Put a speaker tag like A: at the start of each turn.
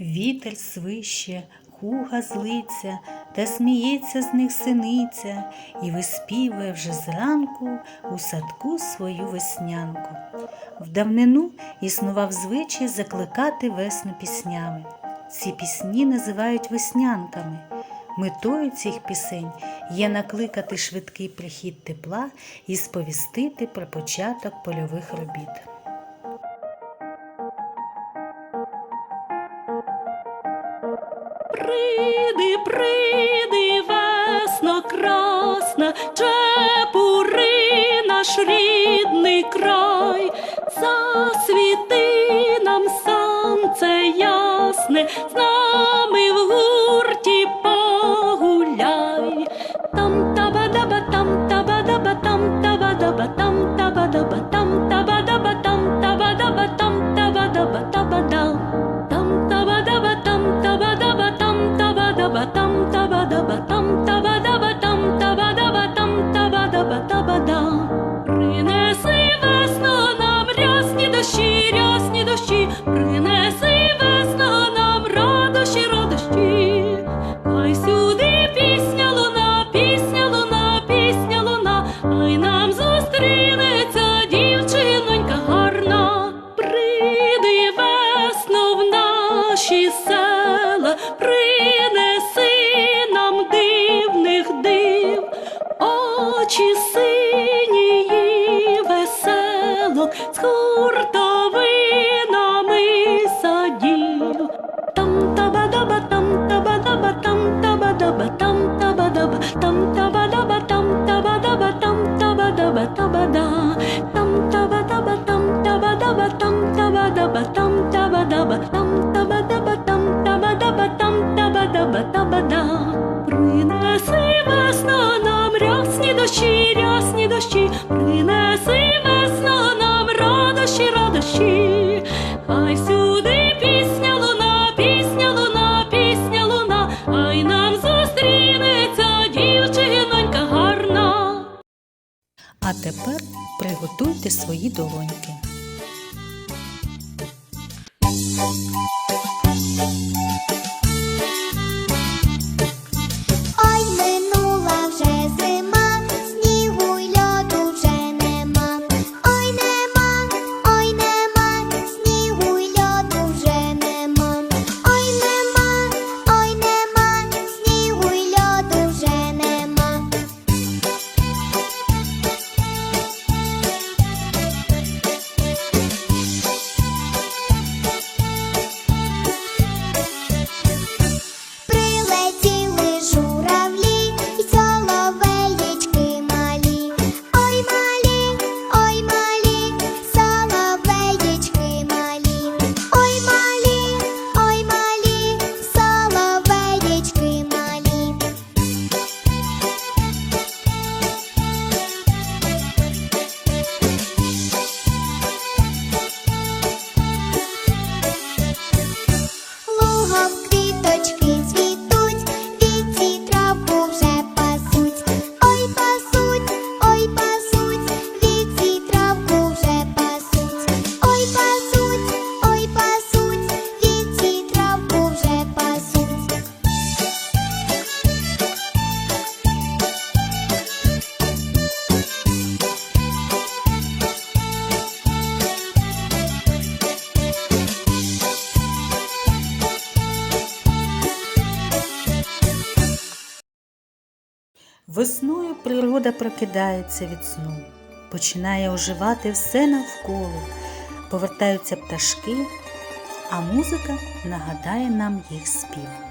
A: Вітер свище, куга злиться, та сміється з них синиця, і виспівує вже зранку у садку свою веснянку. В давнину існував звичай закликати весну піснями. Ці пісні називають веснянками. Метою цих пісень є накликати швидкий прихід тепла і сповістити про початок польових робіт.
B: Приди, приди, весно красна, чепури наш рідний край, засвіти нам сонце ясне, з нами в наші села, принеси нам дивних див, очі синії веселок з хуртовинами садів. Там таба даба там таба даба там таба даба там таба даба там таба даба там таба даба таба да принеси весно нам рясні дощі, рясні дощі, принеси весно нам радощі, радощі, хай сюди пісня луна, пісня луна, пісня луна, хай нам зустрінеться дівчинонька гарна.
A: А тепер приготуйте свої долоньки. Весною природа прокидається від сну, починає оживати все навколо, повертаються пташки, а музика нагадає нам їх спів.